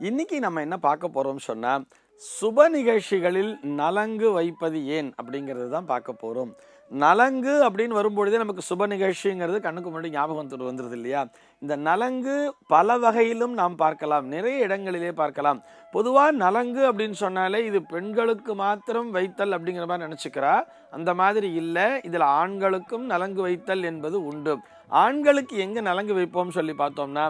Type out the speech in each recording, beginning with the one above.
இன்னைக்கு நம்ம என்ன பார்க்க போகிறோம்னு சொன்னால் சுப நிகழ்ச்சிகளில் நலங்கு வைப்பது ஏன் அப்படிங்கிறது தான் பார்க்க போகிறோம் நலங்கு அப்படின்னு வரும்பொழுதே நமக்கு சுப நிகழ்ச்சிங்கிறது கண்ணுக்கு முன்னாடி ஞாபகம் வந்துட்டு வந்துருது இல்லையா? இந்த நலங்கு பல வகையிலும் நாம் பார்க்கலாம் நிறைய இடங்களிலே பார்க்கலாம். பொதுவாக நலங்கு அப்படின்னு சொன்னாலே இது பெண்களுக்கு மாத்திரம் வைத்தல் அப்படிங்கிற மாதிரி நினச்சிக்கிறா. அந்த மாதிரி இல்லை இதில் ஆண்களுக்கும் நலங்கு வைத்தல் என்பது உண்டு. ஆண்களுக்கு எங்கே நலங்கு வைப்போம்னு சொல்லி பார்த்தோம்னா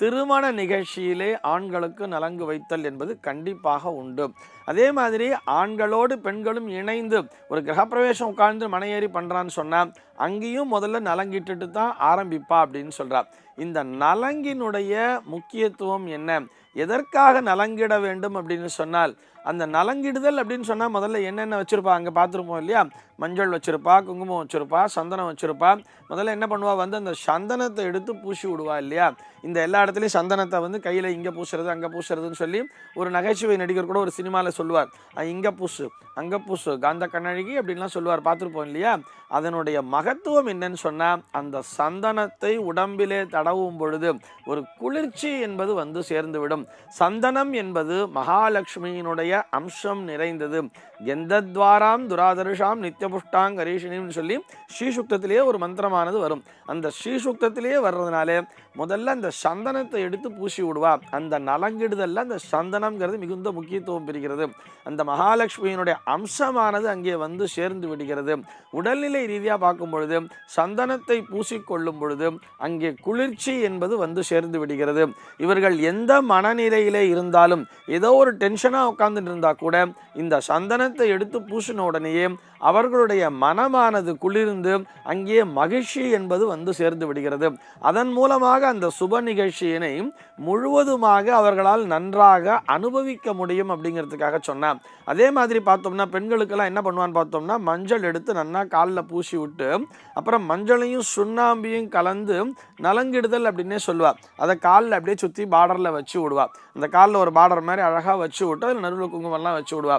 திருமண நிகழ்ச்சியிலே ஆண்களுக்கு நலங்கு வைத்தல் என்பது கண்டிப்பாக உண்டு. அதே மாதிரி ஆண்களோடு பெண்களும் இணைந்து ஒரு கிரகப்பிரவேசம் உட்கார்ந்து மனையேறி பண்ணுறான்னு சொன்னால் அங்கேயும் முதல்ல நலங்கிட்டுட்டு தான் ஆரம்பிப்பா அப்படின்னு சொல்றா. இந்த நலங்கினுடைய முக்கியத்துவம் என்ன? எதற்காக நலங்கிட வேண்டும் அப்படின்னு சொன்னால் அந்த நலங்கிடுதல் அப்படின்னு சொன்னால் முதல்ல என்னென்ன வச்சுருப்பா? அங்கே பார்த்துருப்போம் இல்லையா? மஞ்சள் வச்சுருப்பா குங்குமம் வச்சுருப்பா சந்தனம் வச்சுருப்பா. முதல்ல என்ன பண்ணுவா? வந்து அந்த சந்தனத்தை எடுத்து பூசி விடுவா இல்லையா? இந்த எல்லா இடத்துலையும் சந்தனத்தை வந்து கையில் இங்கே பூசுறது அங்கே பூசுறதுன்னு சொல்லி ஒரு நகைச்சுவை நடிகர் கூட ஒரு சினிமாவில் சொல்லுவார். இங்கே பூசு அங்கே பூசு காந்த கண்ணழகி அப்படின்லாம் சொல்லுவார். பார்த்துருப்போம் இல்லையா? அதனுடைய மக மகத்துவம் என்னன்னு சொன்னால் அந்த சந்தனத்தை உடம்பிலே தடவும் பொழுது ஒரு குளிர்ச்சி என்பது வந்து சேர்ந்துவிடும். சந்தனம் என்பது மகாலட்சுமியினுடைய அம்சம் நிறைந்தது. எந்தத்வாராம் துராதர்ஷாம் நித்தியபுஷ்டாங் கரீஷினின்னு சொல்லி ஸ்ரீசுக்தத்திலேயே ஒரு மந்திரமானது வரும். அந்த ஸ்ரீசுக்தத்திலேயே வர்றதுனாலே முதல்ல அந்த சந்தனத்தை எடுத்து பூசி விடுவா. அந்த நலங்கிடுதல்ல அந்த சந்தனம்ங்கிறது மிகுந்த முக்கியத்துவம் பெறுகிறது. அந்த மகாலட்சுமியினுடைய அம்சமானது அங்கே வந்து சேர்ந்து விடுகிறது. உடல்நிலை ரீதியாக பார்க்கும் பொழுது சந்தனத்தை பூசிக்கொள்ளும் பொழுது அங்கே குளிர்ச்சி என்பது வந்து சேர்ந்து விடுகிறது. இவர்கள் எந்த மனநிலையிலே இருந்தாலும் ஏதோ ஒரு டென்ஷனாக உட்கார்ந்துட்டு இருந்தால் கூட இந்த சந்தனத்தை எடுத்து பூசின உடனேயே அவர்களுடைய மனமானது குளிர்ந்து அங்கே மகிழ்ச்சி என்பது வந்து சேர்ந்து விடுகிறது. அதன் மூலமாக அந்த சுப நிகழ்ச்சியினை முழுவதுமாக அவர்களால் நன்றாக அனுபவிக்க முடியும் அப்படிங்கிறதுக்காக சொன்னேன். அதே மாதிரி பார்த்தோம்னா பெண்களுக்கெல்லாம் என்ன பண்ணுவான்னு பார்த்தோம்னா மஞ்சள் எடுத்து நன்னா காலில் பூசி விட்டு அப்புறம் மஞ்சளையும் சுண்ணாம்பியும் கலந்து நலங்கிடுதல் அப்படின்னே சொல்லுவாள் அதை காலில் அப்படியே சுற்றி பார்டரில் வச்சு விடுவா. அந்த காலில் ஒரு பார்டர் மாதிரி அழகாக வச்சு விட்டு அதில் நடுவில் குங்குமம்லாம் வச்சு விடுவா.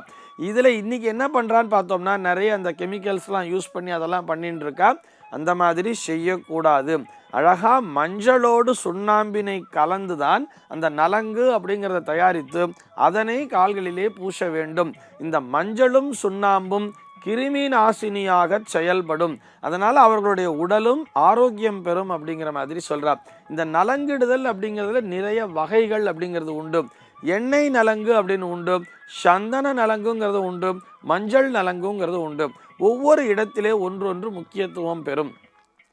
இதில் இன்றைக்கி என்ன பண்ணுறான்னு பார்த்தோம்னா நிறைய அந்த கெமிக்கல்ஸ்லாம் யூஸ் பண்ணி அதெல்லாம் பண்ணிட்டு இருக்கா. அந்த மாதிரி செய்யக்கூடாது. அழகாக மஞ்சளோடு சுண்ணாம்பினை கலந்து தான் அந்த நலங்கு அப்படிங்கிறத தயாரித்து அதனை கால்களிலே பூச வேண்டும். இந்த மஞ்சளும் சுண்ணாம்பும் கிருமி நாசினியாக செயல்படும். அதனால் அவர்களுடைய உடலும் ஆரோக்கியம் பெறும் அப்படிங்கிற மாதிரி சொல்கிறார் இந்த நலங்கிடுதல் அப்படிங்கிறதுல நிறைய வகைகள் அப்படிங்கிறது உண்டு. எண்ணெய் நலங்கு அப்படின்னு உண்டு சந்தன நலங்குங்கிறது உண்டு மஞ்சள் நலங்குங்கிறது உண்டு. ஒவ்வொரு இடத்திலே ஒன்றொன்று முக்கியத்துவம் பெறும்.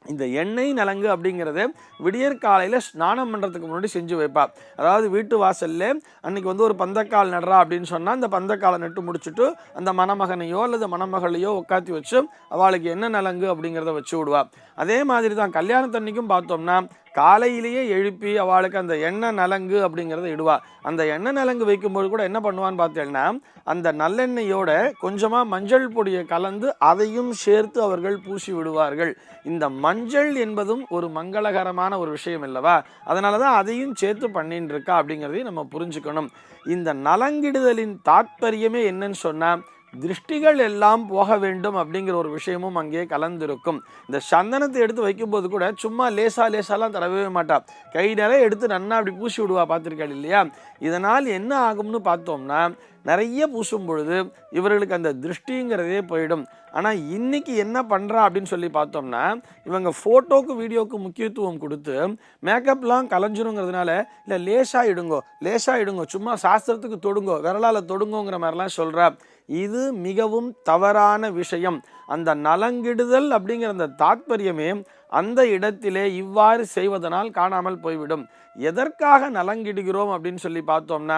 இந்த எண்ணெய் நலங்கு அப்படிங்கிறது விடியற் காலையில் ஸ்நானம் பண்ணுறதுக்கு முன்னாடி செஞ்சு வைப்பா. அதாவது வீட்டு வாசலில் அன்னைக்கு வந்து ஒரு பந்தக்கால் நடுறா அப்படின்னு சொன்னால் அந்த பந்தக்காலை நட்டு முடிச்சுட்டு அந்த மணமகனையோ அல்லது மணமகளையோ உட்காத்தி வச்சு அவளுக்கு என்ன நலங்கு அப்படிங்கிறத வச்சு விடுவா. அதே மாதிரி தான் கல்யாணத்தன்னைக்கும் பார்த்தோம்னா காலையிலேயே எழுப்பி அவளுக்கு அந்த எண்ணெய் நலங்கு அப்படிங்கிறத இடுவா. அந்த எண்ணெய் நலங்கு வைக்கும்போது கூட என்ன பண்ணுவான்னு பார்த்தீங்கன்னா அந்த நல்லெண்ணெயோட கொஞ்சமாக மஞ்சள் பொடியை கலந்து அதையும் சேர்த்து அவர்கள் பூசி விடுவார்கள். இந்த மஞ்சள் என்பதும் ஒரு மங்களகரமான ஒரு விஷயம் இல்லவா? அதனால தான் அதையும் சேர்த்து பண்ணின்னு இருக்கா அப்படிங்கிறதையும் நம்ம புரிஞ்சுக்கணும். இந்த நலங்கிடுதலின் தாத்பரியமே என்னன்னு சொன்னால் திருஷ்டிகள் எல்லாம் போக வேண்டும் அப்படிங்கிற ஒரு விஷயமும் அங்கே கலந்திருக்கும். இந்த சந்தனத்தை எடுத்து வைக்கும்போது கூட சும்மா லேசா லேசாலாம் தரவே மாட்டா. கை நிறைய எடுத்து நன்னா அப்படி பூசி விடுவா பார்த்துருக்காள் இல்லையா? இதனால் என்ன ஆகும்னு பார்த்தோம்னா நிறைய பூசும் பொழுது இவர்களுக்கு அந்த திருஷ்டிங்கிறதே போயிடும். ஆனால் இன்னைக்கு என்ன பண்ணுறா அப்படின்னு சொல்லி பார்த்தோம்னா இவங்க ஃபோட்டோக்கு வீடியோவுக்கு முக்கியத்துவம் கொடுத்து மேக்கப்லாம் கலைஞ்சிருங்கிறதுனால இல்லை லேசாக இடுங்கோ லேசாக இடுங்கோ சும்மா சாஸ்திரத்துக்கு தொடுங்கோ விரலால் தொடுங்கோங்கிற மாதிரிலாம் சொல்கிறா இது மிகவும் தவறான விஷயம். அந்த நலங்கிடுதல் அப்படிங்கிற அந்த தாத்பரியமே அந்த இடத்திலே இவ்வாறு செய்வதனால் காணாமல் போய்விடும். எதற்காக நலங்கிடுகிறோம் அப்படின்னு சொல்லி பார்த்தோம்னா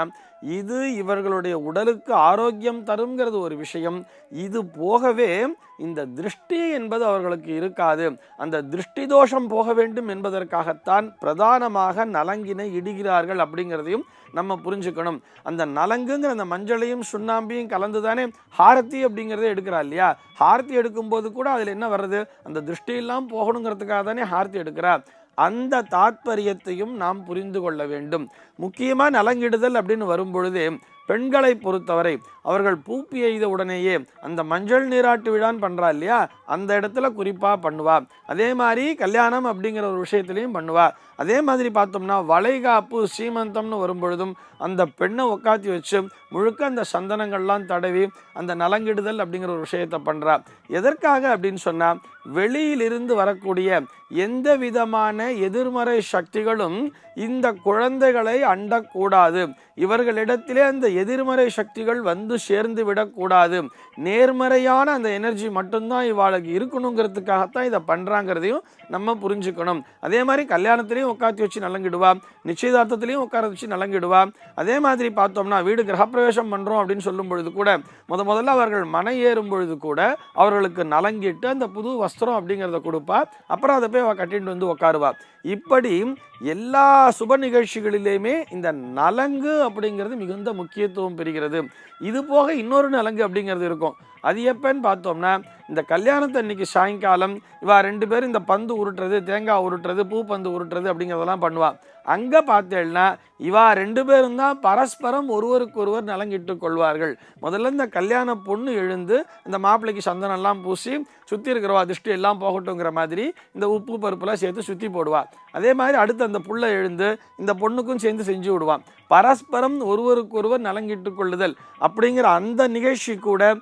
இது இவர்களுடைய உடலுக்கு ஆரோக்கியம் தருங்கிறது ஒரு விஷயம். இது போகவே இந்த திருஷ்டி என்பது அவர்களுக்கு இருக்காது. அந்த திருஷ்டி தோஷம் போக வேண்டும் என்பதற்காகத்தான் பிரதானமாக நலங்கினை இடுகிறார்கள் அப்படிங்கிறதையும் நம்ம புரிஞ்சுக்கணும். அந்த நலங்குங்கிற அந்த மஞ்சளையும் சுண்ணாம்பியும் கலந்து தானே ஹாரத்தி அப்படிங்கிறத எடுக்கிறா இல்லையா? ஹாரத்தி எடுக்கும்போது கூட அதில் என்ன வர்றது? அந்த திருஷ்டியெல்லாம் போகணுங்கிறதுக்காக தானே ஹாரத்தி எடுக்கிறா. அந்த தாத்பரியத்தையும் நாம் புரிந்து கொள்ள வேண்டும். முக்கியமாக நலங்கிடுதல் அப்படின்னு வரும்பொழுது பெண்களை பொறுத்தவரை அவர்கள் பூப்பி எய்த உடனேயே அந்த மஞ்சள் நீராட்டு விழான்னு பண்ணுறா இல்லையா? அந்த இடத்துல குறிப்பாக பண்ணுவா. அதே மாதிரி கல்யாணம் அப்படிங்கிற ஒரு விஷயத்துலையும் பண்ணுவா. அதே மாதிரி பார்த்தோம்னா வளைகாப்பு சீமந்தம்னு வரும்பொழுதும் அந்த பெண்ணை உட்காத்தி வச்சு முழுக்க அந்த சந்தனங்கள்லாம் தடவி அந்த நலங்கிடுதல் அப்படிங்கிற ஒரு விஷயத்தை பண்ணுறா எதற்காக அப்படின்னு சொன்னால் வெளியிலிருந்து வரக்கூடிய எந்த விதமான எதிர்மறை சக்திகளும் இந்த குழந்தைகளை அண்டக்கூடாது. இவர்களிடத்திலே அந்த எதிர்மறை சக்திகள் வந்து சேர்ந்து விடக்கூடாது. நேர்மறையான அந்த எனர்ஜி மட்டும்தான் இவாளுக்கு இருக்கணுங்கிறதுக்காகத்தான் இதை பண்றாங்கிறதையும் நம்ம புரிஞ்சுக்கணும். அதே மாதிரி கல்யாணத்திலையும் உட்காத்தி வச்சு நலங்கிடுவா. நிச்சயதார்த்தத்திலையும் உட்கார வச்சு நலங்கிடுவா. அதே மாதிரி பார்த்தோம்னா வீடு கிரகப்பிரவேசம் பண்ணுறோம் அப்படின்னு சொல்லும் பொழுது கூட முத முதல்ல அவர்கள் மனை ஏறும் பொழுது கூட அவர்களுக்கு நலங்கிட்டு அந்த புது வஸ்திரம் அப்படிங்கிறத கொடுப்பா. அப்புறம் அதை போய் அவ கட்டிட்டு வந்து உட்காருவா இப்படி எல்லா சுப நிகழ்ச்சிகளிலேயுமே இந்த நலங்கு அப்படிங்கிறது மிகுந்த முக்கியத்துவம் பெறுகிறது. இது போக இன்னொரு நலங்கு அப்படிங்கிறது இருக்கும். அது எப்பன்னு பார்த்தோம்னா இந்த கல்யாணத்தை அன்னைக்கு சாயங்காலம் இவா ரெண்டு பேரும் இந்த பந்து உருட்டுறது தேங்காய் உருட்டுறது பூ பந்து உருட்டுறது அப்படிங்கிறதெல்லாம் பண்ணுவாள் அங்கே பார்த்தேன்னா இவா ரெண்டு பேரும் தான் பரஸ்பரம் ஒருவருக்கொருவர் நலங்கிட்டு கொள்வார்கள். முதல்ல இந்த கல்யாண பொண்ணு எழுந்து இந்த மாப்பிள்ளைக்கு சந்தனம்லாம் பூசி சுற்றி இருக்கிறவா திருஷ்டி எல்லாம் போகட்டுங்கிற மாதிரி இந்த உப்பு பருப்புலாம் சேர்த்து சுற்றி போடுவாள் அதே மாதிரி அடுத்து அந்த புள்ள எழுந்து இந்த பொண்ணுக்கும் சேர்ந்து செஞ்சு விடுவான். பரஸ்பரம் ஒருவருக்கொருவர் நலங்கிட்டு கொள்ளுதல் அப்படிங்கிற அந்த நிகழ்ச்சி கூட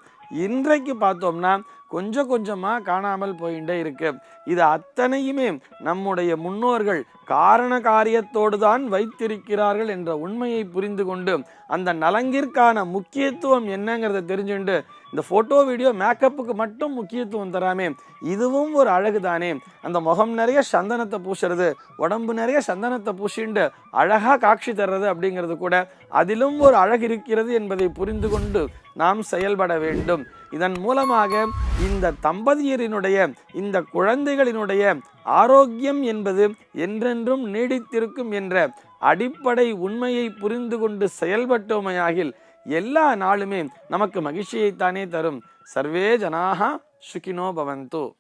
இன்றைக்கு பார்த்தோம்னா கொஞ்சம் கொஞ்சமாக காணாமல் போயிட்டே இருக்கு. இது அத்தனையுமே நம்முடைய முன்னோர்கள் காரண காரியத்தோடு தான் வைத்திருக்கிறார்கள் என்ற உண்மையை புரிந்து கொண்டு அந்த நலங்கிற்கான முக்கியத்துவம் என்னங்கிறத தெரிஞ்சுண்டு இந்த ஃபோட்டோ வீடியோ மேக்கப்புக்கு மட்டும் முக்கியத்துவம் தராமே. இதுவும் ஒரு அழகு தானே அந்த முகம் நிறைய சந்தனத்தை பூசுறது உடம்பு நிறைய சந்தனத்தை பூசிண்டு அழகாக காட்சி தர்றது அப்படிங்கிறது கூட அதிலும் ஒரு அழகு இருக்கிறது என்பதை புரிந்து கொண்டு நாம் செயல்பட வேண்டும். இதன் மூலமாக இந்த தம்பதியரினுடைய இந்த குழந்தைகளினுடைய ஆரோக்கியம் என்பது என்றென்றும் நீடித்திருக்கும் என்ற அடிப்படை உண்மையை புரிந்து கொண்டு செயல்பட்டோமையாகில் எல்லா நாளுமே நமக்கு மகிழ்ச்சியைத்தானே தரும். சர்வே ஜனாக சுகினோ பவந்தோ.